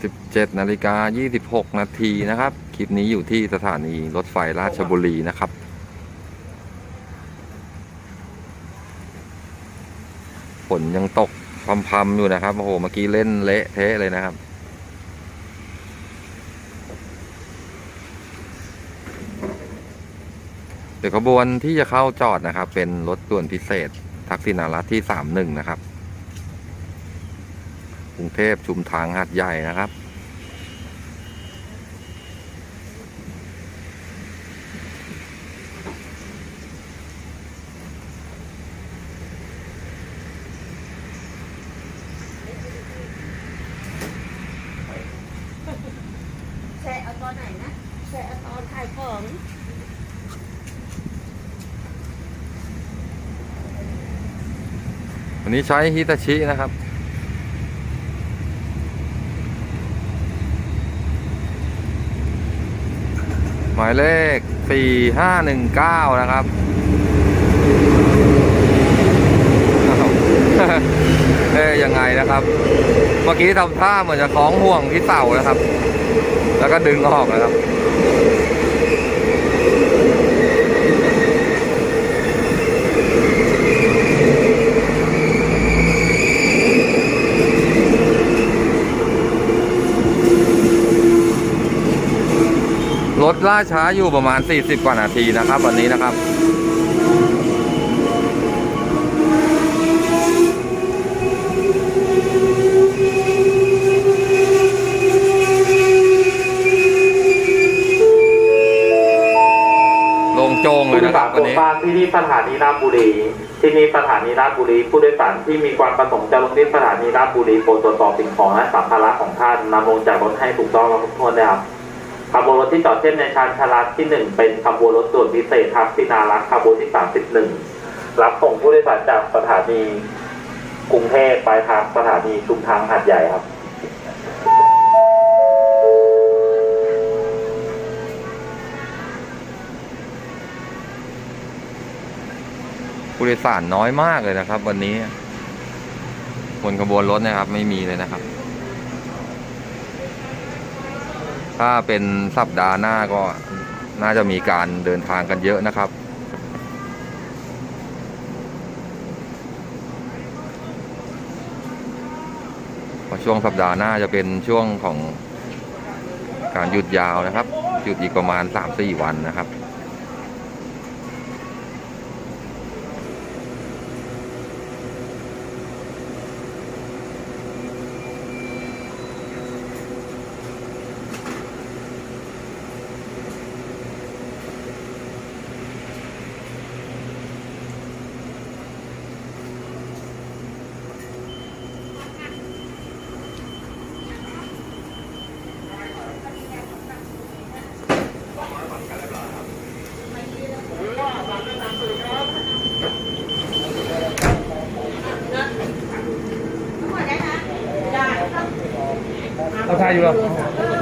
17นาฬิกา26 นาทีนะครับ คลิปนี้อยู่ที่สถานีรถไฟราชบุรีนะครับฝนยังตกพรำๆอยู่นะครับโอ้โหเมื่อกี้เล่นเละเทะเลยนะครับ เดี๋ยวขบวนที่จะเข้าจอดนะครับ เป็นรถด่วนพิเศษ ทักษิณารัฐที่ 31 นะครับ กรุงเทพชุมทางหาดใหญ่นะครับแชร์เอาตอนไหนนะแชร์เอาตอนขายของวันนี้ใช้ฮิตาชินะครับ หมายเลข 4519 นะครับ เอ๊ยยังไงนะครับ เมื่อกี้ทำท่าเหมือนจะคล้องห่วงที่เต่านะครับ แล้วก็ดึงออกนะครับ ถล่าช้าอยู่ประมาณ 40 กว่านาทีนะครับ วันนี้นะครับ ลงโจงเลผู้ยโดนะยคสารับรวันโปรดนี้ทราบที่นี่สถานีราชบุรี ที่นี่สถานีราชบุรี ผู้โดยสารที่มีความประสงค์จะลงที่สถานีราชบุรีโปรดตรวจสอบสิ่งของและสัมภาระของท่านนำลงจากรถให้ถูกต้องและครบถ้วนนะครับ ขบวนรถที่จอดเช่นในชานชาลาที่หนึ่งเป็นขบวนรถด่วนพิเศษทักษิณารักขบวนที่สามสิบหนึ่งรับส่งผู้โดยสารจากสถานีกรุงเทพไปทางสถานีชุมทางหาดใหญ่ครับผู้โดยสารน้อยมากเลยนะครับ วันนี้บนขบวนรถนะครับ ไม่มีเลยนะครับ ถ้าเป็นสัปดาห์หน้าก็น่าจะมีการเดินทางกันเยอะนะครับเพราะช่วงสัปดาห์หน้าจะเป็นช่วงของการหยุดยาวนะครับ หยุดอีกประมาณ 3-4 วันนะครับ ทั้งห